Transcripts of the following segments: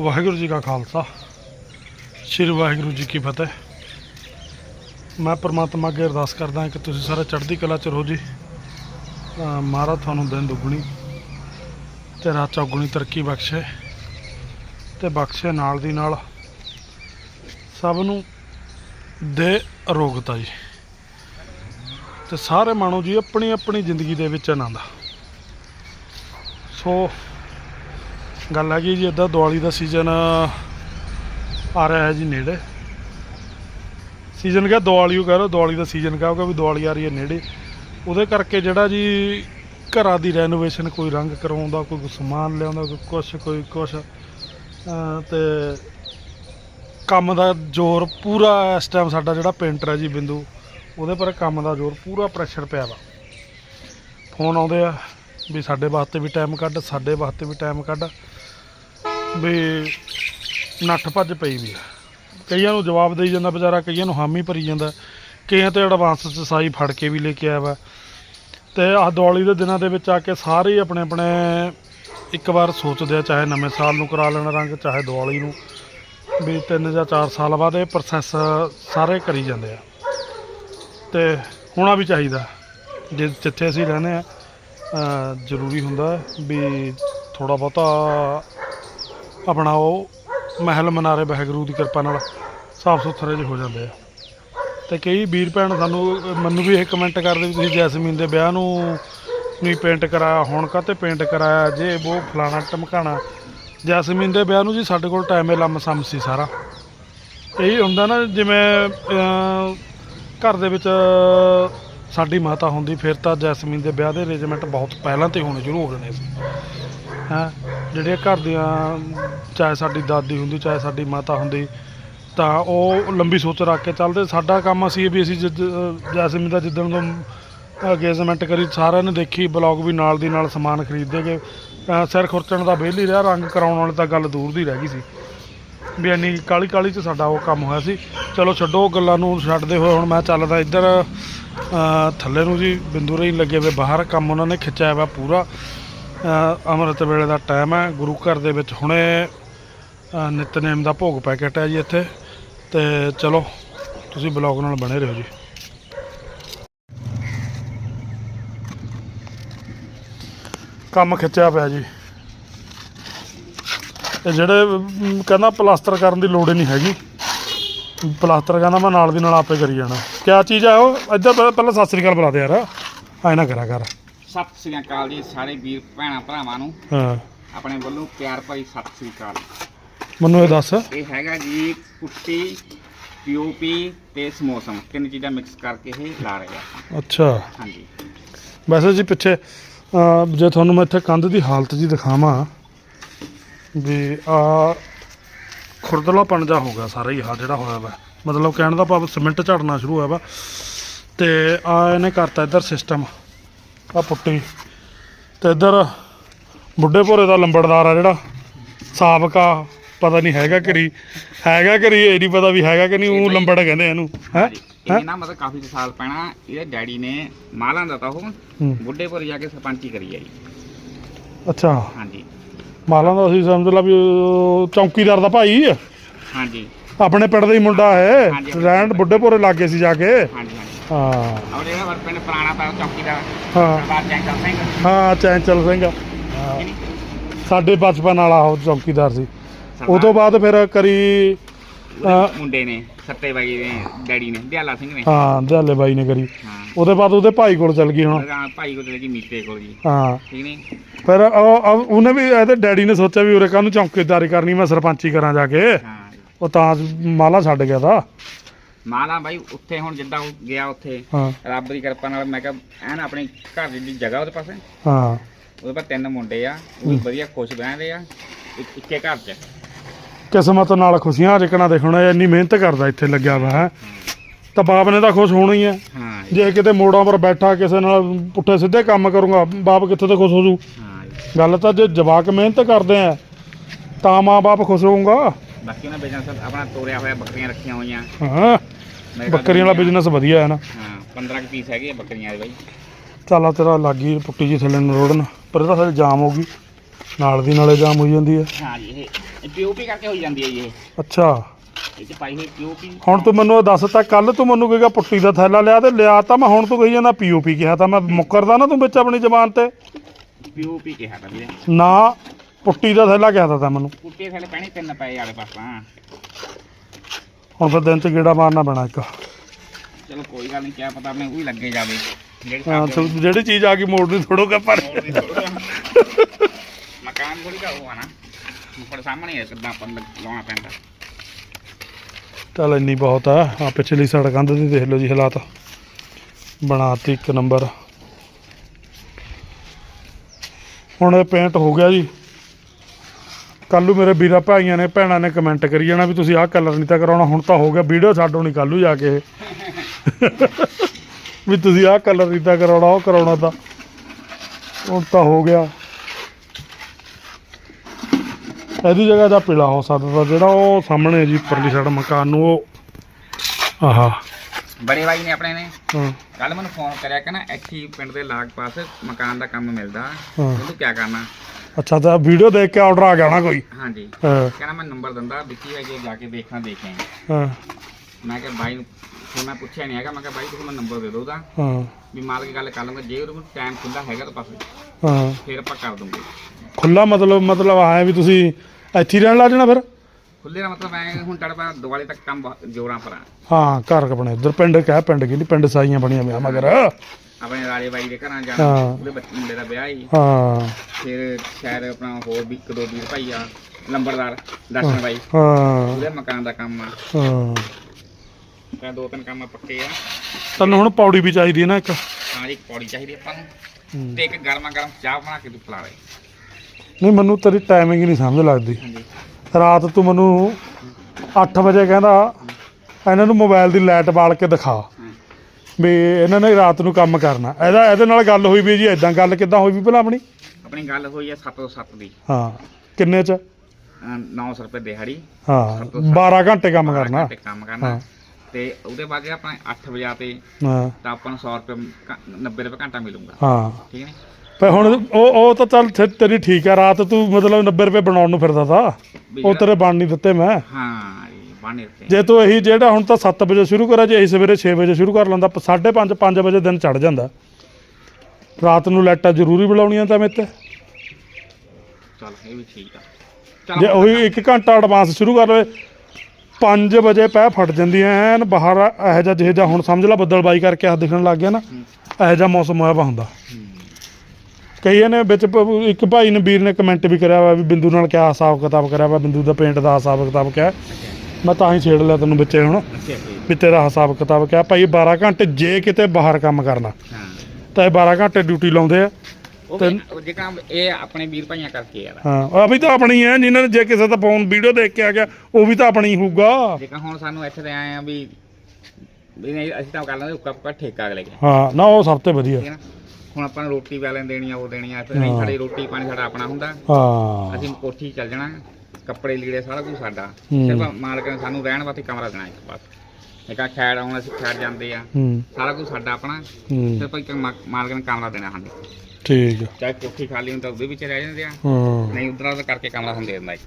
ਵਾਹਿਗੁਰੂ ਜੀ ਕਾ ਖਾਲਸਾ, ਸ੍ਰੀ ਵਾਹਿਗੁਰੂ ਜੀ ਕੀ ਫਤਿਹ। ਮੈਂ ਪਰਮਾਤਮਾ ਅੱਗੇ ਅਰਦਾਸ ਕਰਦਾ ਹਾਂ ਕਿ ਤੁਸੀਂ ਸਾਰੇ ਚੜ੍ਹਦੀ ਕਲਾ ਚ ਰਹੋ ਜੀ। ਅਹ ਮਹਾਰਾਜ ਤੁਹਾਨੂੰ ਦਿਨ ਦੁੱਗਣੀ ਤੇ ਰਾਤ ਚੌਗੁਣੀ ਤਰੱਕੀ ਬਖਸ਼ੇ ਤੇ ਬਖਸ਼ੇ ਨਾਲ ਦੀ ਨਾਲ ਸਭ ਨੂੰ ਦੇ ਅਰੋਗਤਾ ਜੀ। ਤੇ ਸਾਰੇ ਮਾਣੋ ਜੀ ਆਪਣੀ ਆਪਣੀ ਜ਼ਿੰਦਗੀ ਦੇ ਵਿੱਚ ਆਨੰਦ ਸੋ ਗੱਲ ਹੈਗੀ ਜੀ ਇੱਦਾਂ ਦੀਵਾਲੀ ਦਾ ਸੀਜ਼ਨ ਆ ਰਿਹਾ ਹੈ ਜੀ ਨੇੜੇ। ਸੀਜ਼ਨ ਕਿਹਾ ਦੀਵਾਲੀ ਉਹ ਕਹਿ ਲਓ ਦੀਵਾਲੀ ਦਾ ਸੀਜ਼ਨ ਕਹੋਗੇ ਵੀ ਦੀਵਾਲੀ ਆ ਰਹੀ ਹੈ ਨੇੜੇ। ਉਹਦੇ ਕਰਕੇ ਜਿਹੜਾ ਜੀ ਘਰਾਂ ਦੀ ਰੈਨੋਵੇਸ਼ਨ ਕੋਈ ਰੰਗ ਕਰਾਉਂਦਾ ਕੋਈ ਸਮਾਨ ਲਿਆਉਂਦਾ, ਕੋਈ ਕੁਛ ਕੋਈ ਕੁਛ, ਅਹ, ਤੇ ਕੰਮ ਦਾ ਜ਼ੋਰ ਪੂਰਾ ਇਸ ਟਾਈਮ ਸਾਡਾ ਜਿਹੜਾ ਪੇਂਟਰ ਹੈ ਜੀ ਬਿੰਦੂ, ਉਹਦੇ ਪਰ ਕੰਮ ਦਾ ਜ਼ੋਰ ਪੂਰਾ ਪ੍ਰੈਸ਼ਰ ਪਿਆ ਵਾ। ਫੋਨ ਆਉਂਦੇ ਆ ਵੀ ਸਾਡੇ ਵਾਸਤੇ ਵੀ ਟਾਈਮ ਕੱਢ, ਸਾਡੇ ਵਾਸਤੇ ਵੀ ਟਾਈਮ ਕੱਢ। ਵੀ ਨੱਠ ਭੱਜ ਪਈ ਵੀ ਆ। ਕਈਆਂ ਨੂੰ ਜਵਾਬ ਦੇਈ ਜਾਂਦਾ, ਵਿਚਾਰਾ ਕਈਆਂ ਨੂੰ ਹਾਮੀ ਭਰੀ ਜਾਂਦਾ। ਕਈਆਂ ਤੇ ਐਡਵਾਂਸ ਚ ਸਾਈ ਫੜ ਕੇ ਵੀ ਲੈ ਕੇ ਆਇਆ ਵਾ। ਤੇ ਆਹ ਦੀਵਾਲੀ ਦੇ ਦਿਨਾਂ ਦੇ ਵਿੱਚ ਆ ਕੇ ਸਾਰੇ ਹੀ ਆਪਣੇ ਆਪਣੇ ਇੱਕ ਵਾਰ ਸੋਚਦੇ ਆ, ਚਾਹੇ ਨਵੇਂ ਸਾਲ ਨੂੰ ਕਰਾ ਲੈਣਾ ਰੰਗ, ਚਾਹੇ ਦੀਵਾਲੀ ਨੂੰ। ਵੀ ਤਿੰਨ ਜਾਂ ਚਾਰ ਸਾਲ ਬਾਅਦ ਇਹ ਪ੍ਰੋਸੈਸ ਸਾਰੇ ਕਰੀ ਜਾਂਦੇ ਆ। ਤੇ ਹੋਣਾ ਵੀ ਚਾਹੀਦਾ। ਜਿ- ਜਿੱਥੇ ਅਸੀਂ ਰਹਿੰਦੇ ਆ ਜ਼ਰੂਰੀ ਹੁੰਦਾ ਵੀ ਥੋੜਾ ਬਹੁਤਾ ਆਪਣਾ ਉਹ ਮਹਿਲ ਮਨਾਰੇ ਵਾਹਿਗੁਰੂ ਦੀ ਕਿਰਪਾ ਨਾਲ ਸਾਫ਼ ਸੁਥਰੇ ਜਿਹੇ ਹੋ ਜਾਂਦੇ ਆ। ਤੇ ਕਈ ਵੀਰ ਭੈਣ ਸਾਨੂੰ, ਮੈਨੂੰ ਵੀ ਇਹ ਕਮੈਂਟ ਕਰਦੇ ਵੀ ਤੁਸੀਂ ਜੈਸਮੀਨ ਦੇ ਵਿਆਹ ਨੂੰ ਨਹੀਂ ਪੇਂਟ ਕਰਾਇਆ, ਹੁਣ ਕਾਤੇ ਪੇਂਟ ਕਰਾਇਆ, ਜੇ ਉਹ ਫਲਾਣਾ ਟਮਕਾਣਾ। ਜੈਸਮੀਨ ਦੇ ਵਿਆਹ ਨੂੰ ਜੀ ਸਾਡੇ ਕੋਲ ਟਾਈਮ ਲੰਮ ਸਮ ਸੀ ਸਾਰਾ। ਇਹ ਹੁੰਦਾ ਨਾ ਜਿਵੇਂ ਘਰ ਦੇ ਵਿੱਚ ਸਾਡੀ ਮਾਤਾ ਹੁੰਦੀ, ਫਿਰ ਤਾਂ ਜੈਸਮੀਨ ਦੇ ਵਿਆਹ ਦੇ ਅਰੇਂਜਮੈਂਟ ਬਹੁਤ ਪਹਿਲਾਂ ਤੇ ਹੋਣੇ ਸ਼ੁਰੂ ਹੋ ਜਾਣੇ ਸੀ। ਹੈਂ? ਜਿਹੜੇ ਘਰ ਦੀਆਂ, ਚਾਹੇ ਸਾਡੀ ਦਾਦੀ ਹੁੰਦੀ, ਚਾਹੇ ਸਾਡੀ ਮਾਤਾ ਹੁੰਦੀ, ਤਾਂ ਉਹ ਲੰਬੀ ਸੋਚ ਰੱਖ ਕੇ ਚੱਲਦੇ। ਸਾਡਾ ਕੰਮ ਅਸੀਂ ਵੀ ਅਸੀਂ ਜਿੱਦ ਜੈਸਮੀਨ ਦਾ ਜਿੱਦਣ ਤੋਂ ਅੰਗੇਜਮੈਂਟ ਕਰੀ, ਸਾਰਿਆਂ ਨੇ ਦੇਖੀ, ਬਲੌਗ ਵੀ ਨਾਲ ਦੀ ਨਾਲ ਸਮਾਨ ਖਰੀਦਦੇ ਗਏ। ਸਿਰ ਖੁਰਚਣ ਦਾ ਵਿਹਲ ਹੀ ਰਿਹਾ, ਰੰਗ ਕਰਾਉਣ ਵਾਲੇ ਤਾਂ ਗੱਲ ਦੂਰ ਦੀ ਰਹਿ ਗਈ ਸੀ। ਵੀ ਇੰਨੀ ਕਾਲੀ ਕਾਲੀ ਚ ਸਾਡਾ ਉਹ ਕੰਮ ਹੋਇਆ ਸੀ। ਚਲੋ ਛੱਡੋ ਉਹ ਗੱਲਾਂ ਨੂੰ, ਛੱਡਦੇ ਹੋਏ ਹੁਣ ਮੈਂ ਚੱਲਦਾ ਇੱਧਰ। ਥੱਲੇ ਨੂੰ ਜੀ, ਬਿੰਦੂ ਰਹੀ ਲੱਗੇ ਵੇ ਬਾਹਰ, ਕੰਮ ਉਹਨਾਂ ਨੇ ਖਿੱਚਿਆ ਵਾ ਪੂਰਾ। ਅੰਮ੍ਰਿਤ ਵੇਲੇ ਦਾ ਟਾਈਮ ਹੈ, ਗੁਰੂ ਘਰ ਦੇ ਵਿੱਚ ਹੁਣੇ ਨਿਤਨੇਮ ਦਾ ਭੋਗ ਪੈਕੇਟ ਹੈ ਜੀ ਇੱਥੇ। ਤੇ ਚਲੋ, ਤੁਸੀਂ ਬਲੌਗ ਨਾਲ ਬਣੇ ਰਹੋ ਜੀ। ਕੰਮ ਖਿੱਚਿਆ ਪਿਆ ਜੀ। ਤੇ ਜਿਹੜੇ ਕਹਿੰਦਾ ਪਲਾਸਟਰ ਕਰਨ ਦੀ ਲੋੜ ਹੀ ਨਹੀਂ ਹੈਗੀ। ਪਲਾਸਟਰ ਕਹਿੰਦਾ ਮੈਂ ਨਾਲ ਦੀ ਨਾਲ ਆਪੇ ਕਰੀ ਜਾਣਾ। ਕਿਆ ਚੀਜ਼ ਆ ਉਹ? ਇੱਧਰ ਪਹਿਲਾਂ- ਪਹਿਲਾਂ ਸਤਿ ਸ੍ਰੀ ਅਕਾਲ ਬੁਲਾ ਦੇ ਯਾਰ। ਐ ਨਾ ਕਰਿਆ ਕਰ। ਸਤਿ ਸ੍ਰੀ ਅਕਾਲ ਜੀ ਸਾਰੇ ਵੀਰ ਭੈਣਾਂ ਭਰਾਵਾਂ ਨੂੰ। ਹਾਂ। ਆਪਣੇ ਵੱਲੋਂ ਪਿਆਰ ਭਰੀ ਸਤਿ ਸ੍ਰੀ ਅਕਾਲ। ਮੈਨੂੰ ਇਹ ਦੱਸ। ਇਹ ਹੈਗਾ ਜੀ ਕੁੱਟੀ ਪੀਓਪੀ ਤੇ ਸਮੋਸਮ। ਤਿੰਨ ਚੀਜ਼ਾਂ ਮਿਕਸ ਕਰਕੇ ਇਹ ਲਾ ਰਹੇ ਆ ਅੱਛਾ। ਹਾਂਜੀ। ਵੈਸੇ ਜੀ ਪਿੱਛੇ ਅਹ, ਜੇ ਤੁਹਾਨੂੰ ਮੈਂ ਇੱਥੇ ਕੰਧ ਦੀ ਹਾਲਤ ਜੀ ਦਿਖਾਵਾਂ ਵੀ ਆ ਖੁਰਦਲਾ ਜਾ ਹੋ ਗਿਆ ਸਾਰਾ ਹੀ ਆ ਜਿਹੜਾ ਹੋਇਆ ਵਾ। ਮਤਲਬ ਕਹਿਣ ਦਾ ਭਾਵ ਸਿਮੈਂਟ ਝੜਨਾ ਸ਼ੁਰੂ ਹੋਇਆ ਵਾ। ਤੇ ਆ ਇਹਨੇ ਕਰਤਾ ਇੱਧਰ ਸਿਸਟਮ ਆ ਪੁੱਟੀ। ਤੇ ਇੱਧਰ ਬੁੱਢੇ ਭੋਰੇ ਦਾ ਲੰਬੜਦਾਰ ਆ ਜਿਹੜਾ। ਸਾਬਕਾ ਪਤਾ ਨਹੀਂ ਹੈਗਾ ਨਹੀਂ ਹੈਗਾ ਨਹੀਂ ਇਹ ਨਹੀਂ ਪਤਾ ਵੀ ਹੈਗਾ ਕਿ ਨਹੀਂ ਉਹ ਲੰਬੜ ਕਹਿੰਦੇ ਇਹਨੂੰ। ਹੈ? ਇਹ ਨਾ ਮਤਲਬ ਕਾਫੀ ਸਾਲ ਪਹਿਲਾਂ ਇਹਦੇ ਡੈਡੀ ਨੇ ਮਾਲਾਂ ਦਾ ਤਾਂ ਉਹ ਹੂੰ। ਬੁੱਢੇ ਪਰ ਜਾ ਕੇ ਸਰਪੰਚੀ ਕਰੀ ਆ ਜੀ। ਅੱਛਾ। ਹਾਂਜੀ। ਮਾਲਾਂ ਦਾ ਅਸੀਂ ਸਮਝ ਲਾ ਵੀ ਉਹ ਚੌਕੀਦਾਰ ਦਾ ਭਾਈ। ਹਾਂਜੀ। ਆਪਣੇ ਪਿੰਡ ਦਾ ਹੀ ਮੁੰਡਾ ਹੈ। ਰਹਿਣ ਬੁੱਢੇ ਭੋਰੇ ਲਾਗੇ ਸੀ ਜਾ ਕੇ। ਹਾਂਜੀ। ਹਾਂ। ਔਰ ਇਹਦਾ ਵਰ ਪਿੰਡ ਪੁਰਾਣਾ ਤਾਂ ਚੌਕੀਦਾਰ ਹਾਂ। ਸਰਦਾਰ ਜੈਂਕਰ ਸਿੰਘ। ਹਾਂ ਚੈਂਚਲ ਸਿੰਘ। ਹਾਂ। ਠੀਕ ਨੀ? ਸਾਡੇ ਬਚਪਨ ਵਾਲਾ ਉਹ ਚੌਕੀਦਾਰ ਸੀ। ਸਰਦਾਰ ਉਹ ਤੋਂ ਬਾਅਦ ਫਿਰ ਕਰੀ ਉਹਦੇ ਮੁੰਡੇ ਨੇ ਸੱਤੇ ਬਾਈ ਦੇ ਡੈਡੀ ਨੇ ਦਿਆਲਾ ਸਿੰਘ ਨੇ। ਹਾਂ ਦਿਹਾਲੇ ਬਾਈ ਨੇ ਕਰੀ। ਹਾਂ। ਉਹਦੇ ਬਾਅਦ ਉਹਦੇ ਭਾਈ ਕੋਲ ਚਲ ਗਈ ਹੁਣ। ਉਹਦਾ ਭਾਈ ਕੋਲ ਚਲੇ ਗਈ ਮੀਤੇ ਕੋਲ ਜੀ। ਹਾਂ। ਠੀਕ ਨਹੀਂ? ਫਿਰ ਉਹ- ਉਹ- ਉਹਨੇ ਵੀ ਇਹਦੇ ਡੈਡੀ ਨੇ ਸੋਚਿਆ ਵੀ ਉਰੇ ਕਾਹਨੂੰ ਚੌਕੀਦਾਰੀ ਕਰਨੀ ਮੈਂ ਸਰਪੰਚੀ ਕਰਾਂ ਜਾ ਕੇ। ਹਾਂ। ਉਹ ਤਾਂ ਮਾਲਾ ਛੱਡ ਗਿਆ ਦਾ ਮਾਲਾ ਬਾਈ ਉੱਥੇ ਹੁਣ ਜਿੱਦਾਂ ਉਹ ਗਿਆ ਉੱਥੇ ਹਾਂ। ਰੱਬ ਦੀ ਕਿਰਪਾ ਨਾਲ ਮੈਂ ਕਿਹਾ ਐਨ ਆਪਣੇ ਘਰ ਦੀ ਜਗ੍ਹਾ ਉਹਦੇ ਪਾਸੇ। ਹਾਂ। ਉਹਦੇ ਪਰ ਤਿੰਨ ਮੁੰਡੇ ਆ ਉਹ ਵੀ ਵਧੀਆ ਖੁਸ਼ ਬਹਿੰਦੇ ਆ ਇੱਕ- ਇੱਕੇ ਘਰ 'ਚ। ਕਿਸਮਤ ਨਾਲ ਖੁਸ਼ੀਆਂ ਜਿਕਣਾ ਦੇਖਣਾ ਇੰਨੀ ਮਿਹਨਤ ਕਰਦਾ ਇੱਥੇ ਲੱਗਿਆ ਵਾ ਹੈ। ਤਾਂ ਬਾਪ ਨੇ ਤਾਂ ਖੁਸ਼ ਹੋਣਾ ਹੀ ਹੈ ਹਾਂ। ਜੇ ਕਿਤੇ ਮੋੜਾਂ ਪਰ ਬੈਠਾ ਕਿਸੇ ਨਾਲ ਪੁੱਠੇ ਸਿੱਧੇ ਕੰਮ ਕਰੂੰਗਾ ਬਾਪ ਕਿੱਥੇ ਤੇ ਖੁਸ਼ ਹੋ ਜੂ ਹਾਂ। ਗੱਲ ਤਾਂ ਜੇ ਜਵਾਕ ਮਿਹਨਤ ਕਰਦੇ ਆ ਤਾਂ ਮਾਂ-ਬਾਪ ਖੁਸ਼ ਹੋਊਗਾ ਬਾਕੀ ਉਹਨਾਂ ਬਿਜ਼ਨਸ ਆਪਣਾ ਤੋਰਿਆ ਹੋਇਆ ਬੱਕਰੀਆਂ ਰੱਖੀਆਂ ਹੋਈਆਂ। ਹਾਂ ਬੱਕਰੀਆਂ ਵਾਲਾ ਬਿਜ਼ਨਸ ਵਧੀਆ ਹੈ ਨਾ। ਹਾਂ 15 ਕੁ ਪੀਸ ਹੈਗੇ ਆ ਬੱਕਰੀਆਂ ਦੇ ਬਾਈ। ਚੱਲ ਆ ਤੇਰਾ ਲੱਗੀ ਪੁੱਟੀ ਜੀ ਥੱਲੇ ਨੂੰ ਰੋੜਨ ਪਰ ਇਹਦਾ ਫਿਰ ਜਾਮ ਹੋ ਗਈ। ਨਾਲ ਦੀ ਨਾਲੇ ਜਾਮ ਹੋਈ ਜਾਂਦੀ ਹੈ। ਹਾਂ ਜੀ ਇਹ ਇਹ ਪੀਓਪੀ ਕਰਕੇ ਹੋਈ ਜਾਂਦੀ ਹੈ ਜੀ ਇਹ। ਅੱਛਾ। ਇਹ ਚ ਪਾਈ ਹੋਈ ਪੀਓਪੀ ਹੁਣ ਤੂੰ ਮੈਨੂੰ ਇਹ ਦੱਸ ਤਾ ਕੱਲ ਤੂੰ ਮੈਨੂੰ ਕਹੇਗਾ ਪੁੱਟੀ ਦਾ ਥੈਲਾ ਲਿਆ ਤੇ ਲਿਆ ਤਾਂ ਮੈਂ ਹੁਣ ਤੂੰ ਕਹੀ ਜਾਂਦਾ ਪੀਓਪੀ ਕਿਹਾ ਤਾਂ ਮੈਂ ਮੁੱਕਰਦਾ ਨਾ ਤੂੰ ਵਿੱਚ ਆਪਣੀ ਜ਼ਬਾਨ ਤੇ। ਪੀਓਪੀ ਕਿਹਾ ਤਾਂ ਵੀਰੇ। ਨਾ ਪੁੱਟੀ ਦਾ ਥੈਲਾ ਕਿਹਾ ਤਾ ਮੈਨੂੰ। ਕੁੱਤੇ ਥੱਲੇ ਪੈਣੀ ਤਿੰਨ ਪਏ ਵਾਲੇ ਪਾਸਾਂ। ਹੁਣ ਫਿਰ ਦਿਨ ਚ ਗੇੜਾ ਮਾਰਨਾ ਪੈਣਾ ਇੱਕ। ਚਲੋ ਕੋਈ ਗੱਲ ਨਹੀਂ ਕਿਆ ਪਤਾ ਆਪਣੇ ਉਹ ਲੱਗੇ ਜਾਵੇ। ਜਿਹੜੀ ਹਾਂ ਸਾਡੇ ਤੇ ਜਿਹੜੀ ਚੀਜ਼ ਆ ਗਈ ਮੋੜਨੀ ਥੋੜੋਗਾ ਪਰ ਹੋਰ ਵੀ ਥੋੜ੍ਹਾ। ਮਕਾਨ ਥੋੜੀ ਦਾ ਉਹ ਆ ਨਾ। ਉੱਪਰ ਸਾਹਮਣੇ ਹੈ ਕਿੱਦਾਂ ਆਪਾਂ ਨੂੰ ਲਾਉਣਾ ਪੈਂਦਾ। ਚੱਲ ਇੰਨੀ ਬਹੁਤ ਆ ਆ ਪਿਛਲੀ ਸੜਕ ਕੰਧ ਦੀ ਦੇਖ ਲਓ ਜੀ ਹਾਲਾਤ। ਬਣਾਤੀ ਇੱਕ ਨੰਬਰ। ਹੁਣ ਇਹ ਪੇਂਟ ਹੋ ਗਿਆ ਜੀ। ਕੱਲ੍ਹ ਨੂੰ ਮੇਰੇ ਵੀਰਾਂ ਭਾਈਆਂ ਨੇ ਭੈਣਾਂ ਨੇ ਕਮੈਂਟ ਕਰੀ ਜਾਣਾ ਵੀ ਤੁਸੀਂ ਆਹ ਕਲਰ ਨਹੀਂ ਤਾਂ ਕਰਾਉਣਾ ਹੁਣ ਤਾਂ ਹੋ ਗਿਆ ਵੀਡੀਓ ਛੱਡੋ ਨਹੀਂ ਕੱਲ੍ਹ ਨੂੰ ਜਾ ਕੇ। ਵੀ ਤੁਸੀਂ ਆਹ ਕਲਰ ਨਹੀਂ ਤਾਂ ਕਰਾਉਣਾ ਉਹ ਕਰਾਉਣਾ ਤਾਂ। ਹੁਣ ਤਾਂ ਹੋ ਗਿਆ। ਇਹਦੀ ਜਗ੍ਹਾ ਦਾ ਪੀਲਾ ਹੋ ਸਕਦਾ ਜਿਹੜਾ ਉਹ ਸਾਹਮਣੇ ਜੀ ਉੱਪਰਲੀ ਸਾਈਡ ਮਕਾਨ ਨੂੰ ਉਹ। ਆਹਾ। ਬੜੇ ਭਾਈ ਨੇ ਆਪਣੇ ਨੇ। ਹਾਂ। ਕੱਲ ਮੈਨੂੰ ਫੋਨ ਕਰਿਆ ਕਿ ਨਾ ਇੱਥੇ ਹੀ ਪਿੰਡ ਦੇ ਲਾਗ ਪਾਸ ਮਕਾਨ ਦਾ ਕੰਮ ਮਿਲਦਾ। ਉਹਨੂੰ ਕੀ ਕਰਨਾ? ਅੱਛਾ ਤਾਂ ਵੀਡੀਓ ਦੇਖ ਕੇ ਆਰਡਰ ਆ ਗਿਆ ਨਾ ਕੋਈ? ਹਾਂਜੀ। ਹਾਂ। ਕਹਿੰਦਾ ਮੈਂ ਨੰਬਰ ਦਿੰਦਾ ਵਿੱਕੀ ਹੈਗੇ ਜਾ ਕੇ ਦੇਖਣਾ ਦੇਖੇ ਹਾਂ। ਮੈਂ ਕਿਹਾ ਬਾਈ ਨੂੰ ਫਿਰ ਮੈਂ ਪੁੱਛਿਆ ਨਹੀਂ ਹੈਗਾ ਮੈਂ ਕਿਹਾ ਬਾਈ ਤੁਸੀਂ ਮੈਨੂੰ ਨੰਬਰ ਦੇ ਦਿਓ ਉਹਦਾ। ਹਾਂ। ਵੀ ਮਾਲਕ ਗੱਲ ਕਰ ਲਵਾਂਗਾ ਜੇ ਉਹਨੂੰ ਟਾਈਮ ਖੁੱਲਾ ਹੈਗਾ ਤਾਂ ਪਾਸੇ ਹਾਂ। ਫਿਰ ਆਪਾਂ ਕਰ ਦੂੰਗੇ ਖੁੱਲਾ ਮਤਲਬ ਮਤਲਬ ਆਇਆ ਵੀ ਤੁਸੀਂ ਇੱਥੇ ਹੀ ਰਹਿਣ ਲੱਗ ਜਾਣਾ ਫਿਰ? ਖੁੱਲੇ ਦਾ ਮਤਲਬ ਐ ਹੁਣ ਤੜਪਾ ਦਿਵਾਲੀ ਤੱਕ ਕੰਮ ਬਹੁਤ ਜੋਰਾਂ ਪਰ ਆ ਹਾਂ ਘਰ ਆਪਣੇ ਉਧਰ ਪਿੰਡ ਕਹਿ ਪਿੰਡ ਕੀ ਨੀ ਪਿੰਡ ਸਾਈਆਂ ਬਣੀਆਂ ਮਗਰ। ਆਪਣੇ ਰਾਜੇ ਬਾਈ ਦੇ ਘਰਾਂ ਜਾਣਾ ਹਾਂ। ਉਹਦੇ ਬੱਚੇ ਮੁੰਡੇ ਦਾ ਵਿਆਹ ਹੀ ਹਾਂ। ਫਿਰ ਸ਼ਾਇਦ ਆਪਣਾ ਹੋਰ ਵੀ ਇੱਕ ਦੋ ਵੀਰ ਭਾਈ ਆ ਲੰਬੜਦਾਰ ਦਰਸ਼ਨ ਬਾਈ। ਹਾਂ। ਉਹਦੇ ਮਕਾਨ ਦਾ ਕੰਮ ਆ। ਹਾਂ। ਤਾਂ ਦੋ ਤਿੰਨ ਕੰਮ ਪੱਕੇ ਆ। ਤੈਨੂੰ ਹੁਣ ਪੌੜੀ ਵੀ ਚਾਹੀਦੀ ਹੈ ਨਾ ਇੱਕ। ਹਾਂ ਜੀ ਇੱਕ ਪੌੜੀ ਚਾਹੀਦੀ ਆਪਾਂ ਨੂੰ। ਹੂੰ। ਤੇ ਇੱਕ ਗਰਮਾ ਗਰਮ ਚਾਹ ਬਣਾ ਕੇ ਤੂੰ ਪਿਲਾ ਦੇ। ਨਹੀਂ ਮੈਨੂੰ ਤੇਰੀ ਟਾਈਮਿੰਗ ਨਹੀਂ ਸਮਝ ਲੱਗਦੀ। ਹਾਂਜੀ ਰਾਤ ਤੂੰ ਮੈਨੂੰ 8 ਵਜੇ ਕਹਿੰਦਾ ਇਹਨਾਂ ਨੂੰ ਮੋਬਾਈਲ ਦੀ ਲਾਈਟ ਬਾਲ ਕੇ ਦਿਖਾ। ਹਾਂ। ਵੀ ਇਹਨਾਂ ਨੇ ਰਾਤ ਨੂੰ ਕੰਮ ਕਰਨਾ। ਇਹਦਾ ਇਹਦੇ ਨਾਲ ਗੱਲ ਹੋਈ ਵੀ ਜੀ ਇਦਾਂ ਗੱਲ ਕਿੱਦਾਂ ਹੋਈ ਵੀ ਭਲਾ ਆਪਣੀ? ਆਪਣੀ ਗੱਲ ਹੋਈ ਹੈ 7 ਤੋਂ 7 ਦੀ। ਹਾਂ। ਕਿੰਨੇ ਚ? ਅਹ 900 ਰੁਪਏ ਦਿਹਾੜੀ। ਹਾਂ। ਸੱਤ ਤੋਂ ਸੱਤ। 12 ਘੰਟੇ ਕੰਮ ਕਰਨਾ। ਘੰਟੇ ਕੰਮ ਕਰਨਾ। ਹਾਂ। ਤੇ ਉਹਦੇ ਬਾਅਦ ਜੇ ਆਪਾਂ 8 ਵਜੇ ਤੇ ਹਾਂ। ਤਾਂ ਆਪਾਂ ਨੂੰ 100 ਰੁਪਏ ਘੰ- 90 ਰੁਪਏ ਘੰਟਾ ਮਿਲੂਗਾ। ਹਾਂ। ਠੀਕ ਹੈ ਨੀ? ਪਰ ਹੁਣ ਉਹ ਉਹ ਤਾਂ ਚੱਲ ਤੇ- ਤੇਰੀ ਠੀਕ ਆ ਰਾਤ ਤੂੰ ਮਤਲਬ 90 ਰੁਪਏ ਬਣਾਉਣ ਨੂੰ ਫਿਰਦਾ ਤਾ। ਉਹ ਤੇਰੇ ਬਣ ਨਹੀਂ ਦਿੱਤੇ ਮੈਂ। ਹਾਂ। ਬਾਣੇ ਜੇ ਤੂੰ ਇਹੀ ਜਿਹੜਾ ਹੁਣ ਤਾਂ 7 ਵਜੇ ਸ਼ੁਰੂ ਕਰਿਆ ਜੇ ਅਸੀਂ ਸਵੇਰੇ 6 ਵਜੇ ਸ਼ੁਰੂ ਕਰ ਲੈਂਦਾ 5:30 5 ਵਜੇ ਦਿਨ ਚੜ ਜਾਂਦਾ। ਰਾਤ ਨੂੰ ਲਾਈਟਾਂ ਜ਼ਰੂਰੀ ਬੁਲਾਉਣੀਆਂ ਤਾਂ ਮੇਰੇ ਤੇ। ਚੱਲ ਇਹ ਵੀ ਠੀਕ ਆ। ਜੇ ਉਹੀ 1 ਘੰਟਾ ਐਡਵਾਂਸ ਸ਼ੁਰੂ ਕਰ ਲਵੇ 5 ਵਜੇ ਪੈ ਫਟ ਜਾਂਦੀਆਂ ਐਨ ਬਾਹਰ ਇਹੋ ਜਿਹਾ ਜਿਹੇ ਜਿਹਾ ਹੁਣ ਸਮਝ ਲੈ ਬੱਦਲਬਾਈ ਕਰਕੇ ਆ ਦਿਖਣ ਲੱਗ ਗਿਆ ਨਾ। ਇਹੋ ਜਿਹਾ ਮੌਸਮ ਹੋਇਆ ਵਾ ਹੁੰਦਾ। ਕਈਆਂ ਨੇ ਵਿੱਚ ਪ- ਇੱਕ ਭਾਈ ਨੇ ਵੀਰ ਨੇ ਕਮੈਂਟ ਵੀ ਕਰਿਆ ਵਾ ਵੀ ਬਿੰਦੂ ਨਾਲ ਕਿਆ ਹਿਸਾਬ ਕਿਤਾਬ ਕਰਿਆ ਵਾ ਬਿੰਦੂ ਦਾ ਪੇਂਟ ਦਾ ਹਿਸਾਬ ਕਿਤਾਬ ਕਿਆ ਮੈਂ ਤਾਂ ਹੀ ਛੇੜ ਲਿਆ ਤੈਨੂੰ ਵਿੱਚੇ ਹੁਣ ਅੱਛਾ ਜੀ। ਵੀ ਤੇਰਾ ਹਿਸਾਬ ਕਿਤਾਬ ਕਿਆ? ਭਾਈ 12 ਘੰਟੇ ਜੇ ਕਿਤੇ ਬਾਹਰ ਕੰਮ ਕਰਨਾ। ਹਾਂ। ਤਾਂ ਇਹ 12 ਘੰਟੇ ਡਿਊਟੀ ਲਾਉਂਦੇ ਆ। ਉਹ ਤੇ- ਵੀ- ਉਹ ਜੇ ਕੰਮ ਇਹ ਆਪਣੇ ਵੀਰ ਭਾਈਆਂ ਕਰਕੇ ਯਾਰ ਹਾਂ ਆ ਵੀ ਤਾਂ ਆਪਣੀ ਹੈ ਜਿਨ੍ਹਾਂ ਨੇ ਜੇ ਕਿਸੇ ਦਾ ਫੋਨ ਵੀਡੀਓ ਦੇਖ ਕੇ ਆ ਗਿਆ ਉਹ ਵੀ ਤਾਂ ਆਪਣੀ ਹੋਊਗਾ। ਜੇ ਕਾ ਹੁਣ ਸਾਨੂੰ ਇੱਥੇ ਤੇ ਆਏ ਆ ਵੀ ਵੀ ਨਹੀਂ ਅਸੀਂ ਤਾਂ ਕਰ ਲੈਂਦੇ ਉੱਕਾ ਪੱਕਾ ਠੇਕਾ ਅਗਲੇ ਕੇ। ਹਾਂ ਨਾ ਉਹ ਸਭ ਤੋਂ ਵਧੀਆ। ਠੀਕ ਹੈ ਨਾ? ਹੁਣ ਆਪਾਂ ਨੂੰ ਰੋਟੀ ਵਾਲਿਆਂ ਦੇਣੀ ਆ ਉਹ ਦੇਣੀ ਆ ਫਿਰ ਨਹੀਂ ਹਾਂ। ਸਾਡੀ ਰੋਟੀ ਪਾਣੀ ਸਾਡਾ ਆਪਣਾ ਹੁੰਦਾ। ਹਾਂ। ਅਸੀਂ ਕੋਠੀ ਚੱਲ ਜਾਣਾ। ਕੱਪੜੇ ਲੀੜੇ ਸਾਰਾ ਕੁਝ ਸਾਡਾ। ਸਿਰਫ ਮਾਲਕ ਨੇ ਸਾਨੂੰ ਰਹਿਣ ਵਾਸਤੇ ਕਮਰਾ ਦੇਣਾ ਇੱਕ ਬਸ ਇੱਕ ਆ ਖੈੜ ਆਉਣ ਅਸੀਂ ਖੈੜ ਜਾਂਦੇ ਆ। ਸਾਰਾ ਕੁਝ ਸਾਡਾ ਆਪਣਾ। ਸਿਰਫ ਇੱਕ ਮਾ- ਮਾਲਕ ਨੇ ਕਮਰਾ ਦੇਣਾ ਸਾਨੂੰ। ਠੀਕ ਆ। ਚਾਹੇ ਕੋਠੀ ਖਾਲੀ ਹੁੰਦਾ ਉਹਦੇ ਵਿੱਚ ਰਹਿ ਜਾਂਦੇ ਆ। ਹਾਂ। ਨਹੀਂ ਉਧਰ ਉਧਰ ਕਰਕੇ ਕਮਰਾ ਸਾਨੂੰ ਦੇ ਦਿੰਦਾ ਇੱਕ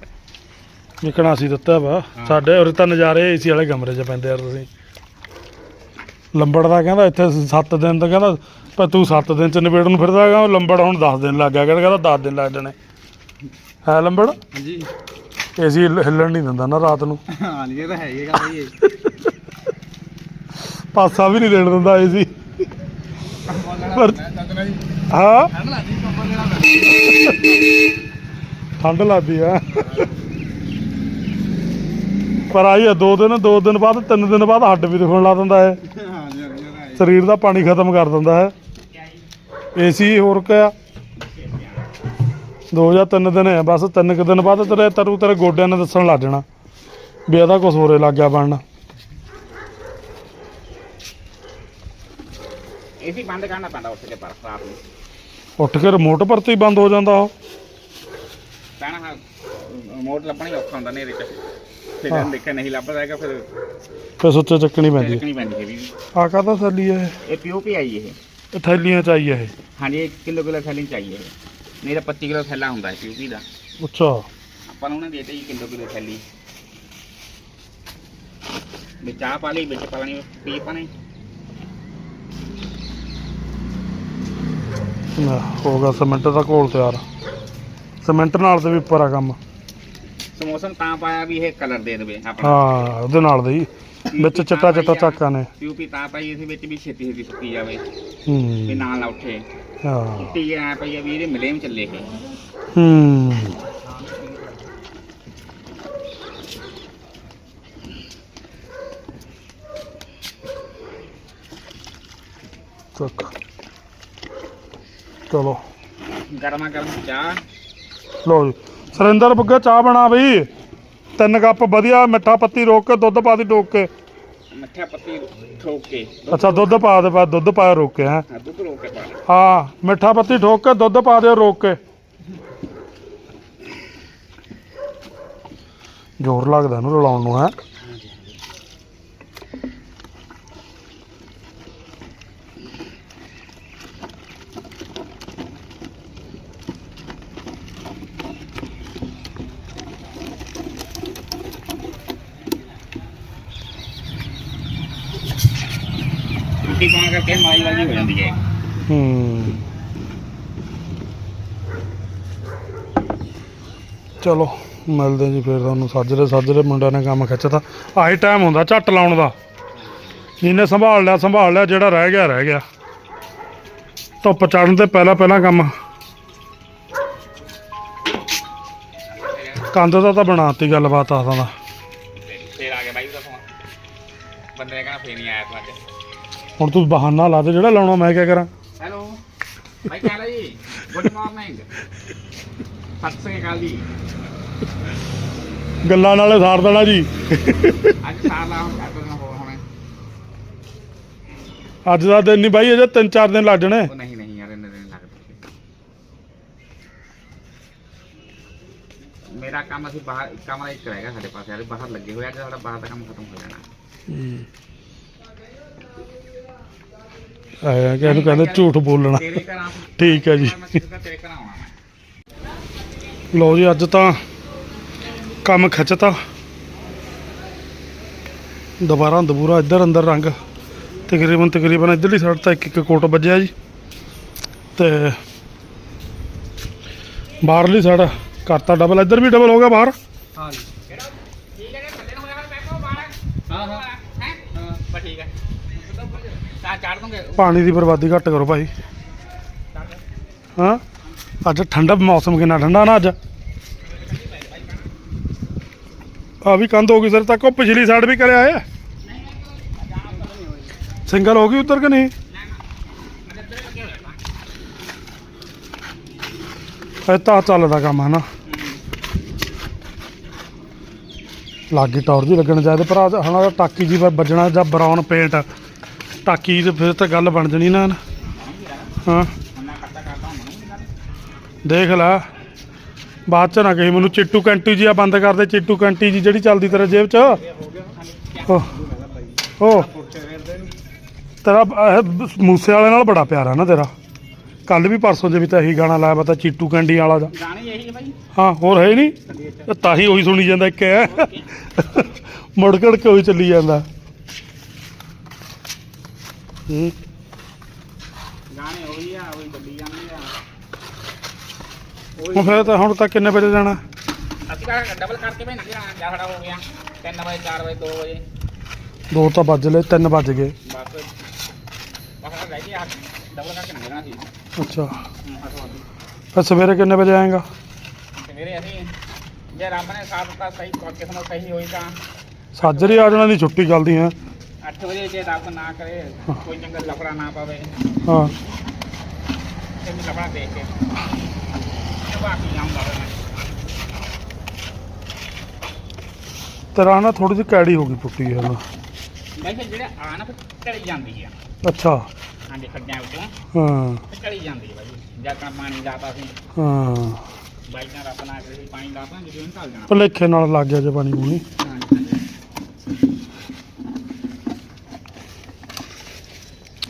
ਨਿਕਣਾ ਸੀ ਦਿੱਤਾ ਵਾ। ਸਾਡੇ ਉਰੇ ਤਾਂ ਨਜ਼ਾਰੇ ਏਸੀ ਵਾਲੇ ਕਮਰੇ 'ਚ ਪੈਂਦੇ ਯਾਰ ਤੁਸੀਂ। ਲੰਬੜ ਦਾ ਕਹਿੰਦਾ ਇੱਥੇ 7 ਦਿਨ ਦਾ ਕਹਿੰਦਾ ਪਰ ਤੂੰ 7 ਦਿਨ 'ਚ ਨਿਬੇੜਨ ਨੂੰ ਫਿਰਦਾ ਹੈਗਾ ਉਹ ਲੰਬੜ ਹੁਣ 10 ਦਿਨ ਲੱਗ ਗਿਆ ਕਹਿੰਦਾ ਕਹਿੰਦਾ 10 ਦਿਨ ਲੱਗ ਜਾਣੇ। ਹੈ ਲੰਬੜ? ਹਾਂਜੀ। ਏਸੀ ਹਿੱਲਣ ਨਹੀਂ ਦਿੰਦਾ ਨਾ ਰਾਤ ਨੂੰ। ਹਾਂਜੀ ਇਹ ਤਾਂ ਹੈ ਹੀ ਗੱਲ ਇਹ। ਪਾਸਾ ਵੀ ਨਹੀਂ ਦੇਣ ਦਿੰਦਾ ਏਸੀ। ਪਰ ਹਾਂ? ਠੰਡ ਲੱਗਦੀ ਆ। ਪਰ ਆਈ ਆ ਦੋ ਦਿਨ ਦੋ ਦਿਨ ਬਾਅਦ ਤਿੰਨ ਦਿਨ ਬਾਅਦ ਹੱਡ ਵੀ ਦੁਖਣ ਲਾ ਦਿੰਦਾ ਹੈ। ਸਰੀਰ ਦਾ ਪਾਣੀ ਖਤਮ ਕਰ ਦਿੰਦਾ ਹੈ। ਏਸੀ ਹੋਰ ਕਿਆ? ਦੋ ਜਾਂ ਤਿੰਨ ਦਿਨ ਹੈ ਬਸ ਤਿੰਨ ਕੁ ਦਿਨ ਬਾਅਦ ਤੇਰੇ ਤਰੂ ਤੇਰੇ ਗੋਡਿਆਂ ਨੇ ਦੱਸਣ ਲੱਗ ਜਾਣਾ ਵੀ ਇਹਦਾ ਕੁਝ ਹੋਰੇ ਲੱਗ ਗਿਆ ਬਣਨ। ਏਸੀ ਬੰਦ ਕਰਨਾ ਪੈਂਦਾ ਉੱਠ ਕੇ ਪਰ ਰਾਤ ਨੂੰ। ਉੱਠ ਕੇ ਰਿਮੋਟ ਪਰ ਤੋਂ ਹੀ ਬੰਦ ਹੋ ਜਾਂਦਾ ਉਹ। ਪੈਣਾ ਹਾਂ ਮੋਟ ਲੱਭਣਾ ਹੀ ਔਖਾ ਹੁੰਦਾ ਨੇਰੇ ਚ। ਫਿਰ ਹਾਂ। ਦੇਖਿਆ ਨਹੀਂ ਲੱਭਦਾ ਹੈਗਾ ਫਿਰ ਫਿਰ ਸੁੱਚੇ ਚੱਕਣੀ ਪੈਂਦੀ ਹੈ। ਚੱਕਣੀ ਪੈਂਦੀ ਹੈ ਵੀ। ਆ ਕਾਹਦਾ ਥੈਲੀ ਹੈ ਇਹ? ਪੀਓਪੀ ਆਈ ਇਹ। ਇਹ ਥੈਲੀਆਂ ਚਾਹੀਏ ਇਹ। ਹਾਂਜੀ 1 ਕਿਲੋ ਕਿਲੋ ਥੈਲੀ ਚਾਹੀਏ ਇਹ। ਤਾਂ 25 ਕਿਲੋ ਥੈਲਾ ਹੁੰਦਾ ਹੈ ਪੀਓਪੀ ਦਾ। ਅੱਛਾ। ਆਪਾਂ ਨੂੰ ਉਹਨੇ ਦੇ ਦਿੱਤੀ ਕਿਲੋ ਕਿਲੋ ਥੈਲੀ। ਵਿੱਚ ਚਾਹ ਪਾ ਲਈ ਵਿੱਚ ਪਾਣੀ ਪੀ ਪਾਣੀ ਲੈ, ਹੋ ਗਿਆ ਸੀਮੈਂਟ ਦਾ ਘੋਲ ਤਿਆਰ। ਸੀਮੈਂਟ ਨਾਲ ਤੇ ਵੀ ਉੱਪਰ ਆ ਕੰਮ। ਸਮੋਸਮ ਤਾਂ ਪਾਇਆ ਵੀ ਇਹ ਕਲਰ ਦੇ ਦੇਵੇ ਆਪਣਾ। ਹਾਂ ਉਹਦੇ ਨਾਲ ਦੇ ਹੀ ਵਿੱਚ ਚਿੱਟਾ ਚਿੱਟਾ ਚਾਕਾਂ ਨੇ ਪੀਊਪੀ ਤਾਂ ਪਾਈ ਇਸ ਵਿੱਚ ਵੀ ਛੇਤੀ ਛੇਤੀ ਸੁੱਕੀ ਜਾਵੇ। ਵੀ ਹੂੰ ਨਾਲ ਨਾ ਉੱਠੇ। ਹਾਂ। ਟੀ ਐ ਪਈ ਆ ਵੀ ਇਹਦੇ ਮਿਲੇਮ ਚੱਲੇ ਇਹ ਹੂੰ। ਤੱਕ ਚਲੋ। ਗਰਮਾ ਗਰਮ ਚਾਹ। ਜੀ। ਸਰਿੰਦਰ ਬੁੱਗਾ ਚਾਹ ਬਣਾ ਬਈ। ਤਿੰਨ ਕੱਪ ਵਧੀਆ ਮਿੱਠਾ ਪੱਤੀ ਰੋਕ ਕੇ ਦੁੱਧ ਪਾ ਦੀ ਟੋਕ ਕੇ। ਮੱਠਾ ਪੱਤੀ ਠੋਕ ਕੇ। ਅੱਛਾ ਦੁੱਧ ਪਾ ਦੇ ਪਾ ਦੁੱਧ ਪਾਇਆ ਰੋਕ ਕੇ ਹੈ? ਹਾਂ, ਦੁੱਧ ਰੋਕ ਕੇ ਪਾ ਹਾਂ ਮਿੱਠਾ ਪੱਤੀ ਠੋਕ ਕੇ ਦੁੱਧ ਪਾ ਦਿਓ ਰੋਕ ਕੇ। ਜ਼ੋਰ ਲੱਗਦਾ ਇਹਨੂੰ ਰਲਾਉਣ ਨੂੰ ਹੈ? ਰੋਟੀ ਪਾਉਣ ਕਰਕੇ ਮਾਈ ਵਾਲੀ ਹੋ ਜਾਂਦੀ ਹੈ। ਹੂੰ। ਚਲੋ ਮਿਲਦੇ ਜੀ ਫਿਰ ਤੁਹਾਨੂੰ। ਸਾਜਰੇ ਸਾਜਰੇ ਮੁੰਡਿਆਂ ਨੇ ਕੰਮ ਖਿੱਚਤਾ। ਆਹੀ ਟਾਈਮ ਹੁੰਦਾ ਝੱਟ ਲਾਉਣ ਦਾ। ਜਿਹਨੇ ਸੰਭਾਲ ਲਿਆ ਸੰਭਾਲ ਲਿਆ ਜਿਹੜਾ ਰਹਿ ਗਿਆ ਰਹਿ ਗਿਆ। ਧੁੱਪ ਚੜਨ ਤੇ ਪਹਿਲਾਂ ਪਹਿਲਾਂ ਕੰਮ। ਕੰਧ ਦਾ ਤਾਂ ਬਣਾਤੀ ਗੱਲਬਾਤ ਆਸਾਂ ਦਾ। ਫੇਰ ਆ ਗਿਆ ਬਾਈ ਉਹਦਾ ਫੋਨ ਬੰਦੇ ਨੇ ਕਹਿਣਾ ਫੇਰ ਨਹੀਂ ਆਇਆ ਤੂੰ ਅੱਜ। ਹੁਣ ਤੂੰ ਬਹਾਨਾ ਲਾ ਦੇ ਜਿਹੜਾ ਲਾਉਣਾ ਮੈਂ ਕਿਆ ਕਰਾਂ? ਹੈਲੋ ਬਾਈ ਕਾਲਾ ਜੀ ਗੁੱਡ ਮਾਰਨਿੰਗ ਸਤਿ ਸ੍ਰੀ ਅਕਾਲ ਜੀ। ਗੱਲਾਂ ਨਾਲੇ ਸਾਰ ਦੇਣਾ ਜੀ। ਅੱਜ ਸਾਲਾ ਹੁਣ ਕਰ ਦੇਣਾ ਹੋਰ ਹੁਣ। ਅੱਜ ਦਾ ਦਿਨ ਨਹੀਂ ਬਾਈ ਅਜੇ ਤਿੰਨ ਚਾਰ ਦਿਨ ਲੱਗ ਜਾਣੇ। ਉਹ ਨਹੀਂ ਨਹੀਂ ਯਾਰ ਇੰਨੇ ਦਿਨ ਲੱਗਦੇ ਮੇਰਾ ਕੰਮ ਅਸੀਂ ਬਾਹਰ ਕਮਰਾ ਇੱਕ ਰਹੇਗਾ ਸਾਡੇ ਪਾਸੇ ਯਾਰ ਬਾਹਰ ਲੱਗੇ ਹੋਏ ਆ ਸਾਡਾ ਬਾਹਰ ਦਾ ਕੰਮ ਖਤਮ ਹੋ ਜਾਣਾ। ਆਇਆ ਕਿ ਇਹਨੂੰ ਕਹਿੰਦੇ ਝੂਠ ਬੋਲਣਾ। ਠੀਕ ਹੈ ਜੀ। ਲਓ ਜੀ ਅੱਜ ਤਾਂ ਕੰਮ ਖਿੱਚਤਾ। ਦੁਬਾਰਾ ਦਬੂਰਾ ਇੱਧਰ ਅੰਦਰ ਰੰਗ। ਤਕਰੀਬਨ ਤਕਰੀਬਨ ਇੱਧਰਲੀ ਸਾਈਡ ਤਾਂ ਇੱਕ ਇੱਕ ਕੋਟ ਵੱਜਿਆ ਜੀ। ਤੇ ਬਾਹਰਲੀ ਸਾਈਡ ਕਰਤਾ ਡਬਲ ਇੱਧਰ ਵੀ ਡਬਲ ਹੋ ਗਿਆ ਬਾਹਰ ਹੈ ਥੱਲੇ ਨੂੰ ਹੋਇਆ ਬੈਠੋ ਬਾਹਰ ਹਾਂ ਹਾਂ ਹੈ ਹਾਂ ਬਸ ਠੀਕ ਹੈ ਤਾਂ ਚਾੜ ਦੂੰਗੇ? ਪਾਣੀ ਦੀ ਬਰਬਾਦੀ ਘੱਟ ਕਰੋ ਭਾਈ। ਹਾਂ? ਅੱਜ ਠੰਡਾ ਮੌਸਮ ਕਿੰਨਾ ਠੰਡਾ ਨਾ ਅੱਜ। ਆ ਵੀ ਕੰਧ ਹੋ ਗਈ ਸਰ ਤੱਕ, ਉਹ ਪਿਛਲੀ ਸਾਈਡ ਵੀ ਕਰਿਆ ਹੈ ਸਿੰਗਲ ਹੋ ਗਈ ਉੱਤਰ ਕਿ ਨਹੀਂ? ਇਹ ਤਾਂ ਚੱਲਦਾ ਕੰਮ ਹੈ ਨਾ। ਟੌਰ ਜੀ ਲੱਗਣ ਚਾਹੀਦੇ ਪਰ ਹਣਾ ਟਾਕੀ ਜੀ ਵੱਜਣਾ ਜਾਂ ਬਰਾਊਨ ਪੇਂਟ। ਟਾਕੀ ਤੇ ਫਿਰ ਤਾਂ ਗੱਲ ਬਣ ਜਣੀ ਨਾ। ਹਾਂ। ਹਾਂ ਦੇਖ ਲੈ। ਬਾਅਦ ਚ ਨਾ ਕਹੀ ਮੈਨੂੰ ਚਿੱਟੂ ਕੰਟੀ ਜੀ ਆ ਬੰਦ ਕਰ ਦੇ ਚਿੱਟੂ ਕੰਟੀ ਜੀ ਜਿਹੜੀ ਚੱਲਦੀ ਤੇਰੇ ਜੇਬ ਚ। ਉਹ ਤੇਰਾ ਮੂਸੇ ਵਾਲੇ ਨਾਲ ਬੜਾ ਪਿਆਰਾ ਨਾ ਤੇਰਾ। ਕੱਲ ਵੀ ਪਰਸੋਂ ਜੇ ਵੀ ਤਾਂ ਇਹੀ ਗਾਣਾ ਲਾਇਆ ਪਤਾ ਚਿੱਟੂ ਕੰਡੀ ਵਾਲਾ ਦਾ। ਹੈ ਹਾਂ ਹੋਰ ਹੈ ਨਹੀਂ। ਤਾਂ ਹੀ ਉਹੀ ਸੁਣੀ ਜਾਂਦਾ ਇੱਕ ਹੈ। ਮੁੜ ਕੜ ਕੇ ਉਹੀ ਚੱਲੀ ਜਾਂਦਾ। ਹੂੰ ਗਾਣੇ ਉਹੀ ਆ ਉਹੀ ਚੱਲੀ ਜਾਂਦੇ ਆ। ਹੁਣ ਫਿਰ ਤਾਂ ਹੁਣ ਤੱਕ ਕਿੰਨੇ ਵਜੇ ਜਾਣਾ? ਅਸੀਂ ਕਾ ਡਬਲ ਕਰਕੇ ਭੇਜ ਨਾ ਜਾ ਖੜਾ ਹੋ ਗਿਆ। 3 ਵਜੇ 4 ਵਜੇ 2 ਵਜੇ। ਦੋ ਤਾਂ ਵੱਜ ਲਏ ਤਿੰਨ ਵੱਜ ਗਏ। ਬਸ। ਬਸ ਰਹਿ ਗਿਆ ਡਬਲ ਕਰਕੇ ਨਾ ਜਾਣਾ ਸੀ। ਅੱਛਾ। ਹੂੰ, ਅੱਠ ਵਜੇ ਫਿਰ ਸਵੇਰੇ ਕਿੰਨੇ ਵਜੇ ਆਏਗਾ? ਸਵੇਰੇ ਅਸੀਂ ਜੇ ਰੱਬ ਨੇ ਸਾਥ ਦਿੱਤਾ ਸਹੀ ਕਿਸਮਤ ਸਹੀ ਹੋਈ ਤਾਂ। ਸਾਜਰੀ ਆ ਜਾਣਾ ਦੀ ਛੁੱਟੀ ਚੱਲਦੀ ਹੈ। 8 ਵਜੇ ਜੇ ਰੱਬ ਨਾ ਕਰੇ ਕੋਈ ਚੰਗਾ ਲਫੜਾ ਨਾ ਪਵੇ। ਹਾਂ। ਤੇ ਵੀ ਲਫੜਾ ਦੇਖ ਕੇ ਤੇ ਬਾਕੀ ਆਉਂਦਾ ਫਿਰ ਮੈਂ। ਤੇਰਾ ਨਾ ਥੋੜੀ ਜਿਹੀ ਕੈੜੀ ਹੋ ਗਈ ਪੁੱਟੀ ਹੈ ਨਾ। ਵੈਸੇ ਜਿਹੜੇ ਆ ਨਾ ਫਿਰ ਟਲੀ ਜਾਂਦੀ ਆ। ਅੱਛਾ। ਹਾਂਜੀ ਖੱਡਿਆਂ ਵਿੱਚੋਂ। ਹਾਂ। ਟਲੀ ਜਾਂਦੀ ਆ ਬਾਈ। ਜਾਂ ਤਾਂ ਪਾਣੀ ਲਾਤਾ ਸੀ। ਹਾਂ। ਬਾਈਕਾਂ ਰੱਬ ਨਾ ਕਰੇ ਪਾਣੀ ਲਾਤਾ ਜਦੋਂ ਨਿਕਲ ਜਾਣਾ। ਭਲੇਖੇ ਨਾਲ ਲੱਗ ਗਿਆ ਜੇ ਪਾਣੀ ਪੂਣੀ ਹਾਂਜੀ